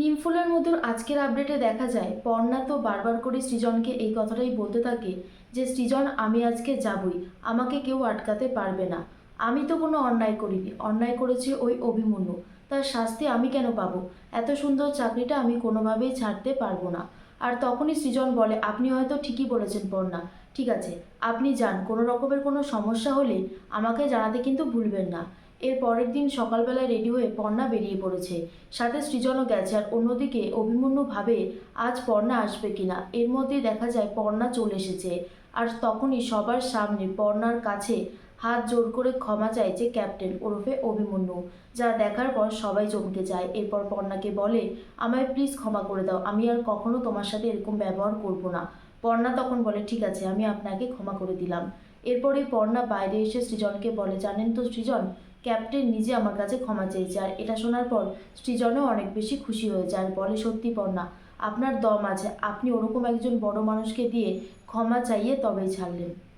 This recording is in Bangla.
নিমফুলের মধুর আজকের আপডেটে দেখা যায়, পর্ণা তো বারবার করে সৃজনকে এই কথাটাই বলতে থাকে যে, সৃজন, আমি আজকে যাবই, আমাকে কেউ আটকাতে পারবে না। আমি তো কোনো অন্যায় করিনি, অন্যায় করেছে ওই অভিমন্যু। তার শাস্তি আমি কেন পাবো? এত সুন্দর চাকরিটা আমি কোনোভাবেই ছাড়তে পারব না। আর তখনই সৃজন বলে, আপনি হয়তো ঠিকই বলেছেন, পর্ণা। ঠিক আছে, আপনি যান, কোনো রকমের কোনো সমস্যা হলে আমাকে জানাতে কিন্তু ভুলবেন না। এর পরের দিন সকালবেলায় রেডি হয়ে পর্ণা বেরিয়ে পড়েছে। সাথে সৃজনও গেছে আর অন্যদিকে অভিমন্যু ভাবে আজ পর্ণা আসবে কিনা, এর মধ্যে দেখা যায় পর্ণা চলে এসেছে। আর তখনই সবার সামনে পর্ণার কাছে হাত জোর করে ক্ষমা চাইছে ক্যাপ্টেন ওরফে অভিমন্যু, যা দেখার পর সবাই চমকে যায়। এরপর পর্ণাকে বলে, আমায় প্লিজ ক্ষমা করে দাও, আমি আর কখনো তোমার সাথে এরকম ব্যবহার করব না। পর্ণা তখন বলে, ঠিক আছে, আমি আপনাকে ক্ষমা করে দিলাম। এরপরেই পর্ণা বাইরে এসে সৃজনকে বলে, জানেন তো সৃজন, ক্যাপ্টেন নিজে আমার কাছে ক্ষমা চেয়েছে আর এটা শোনার পর সৃজনও অনেক বেশি খুশি হয়েছে আর বলে, সত্যি পর্ণা, আপনার দম আছে। আপনি ওরকম একজন বড় মানুষকে দিয়ে ক্ষমা চাইয়ে তবেই ছাড়লেন।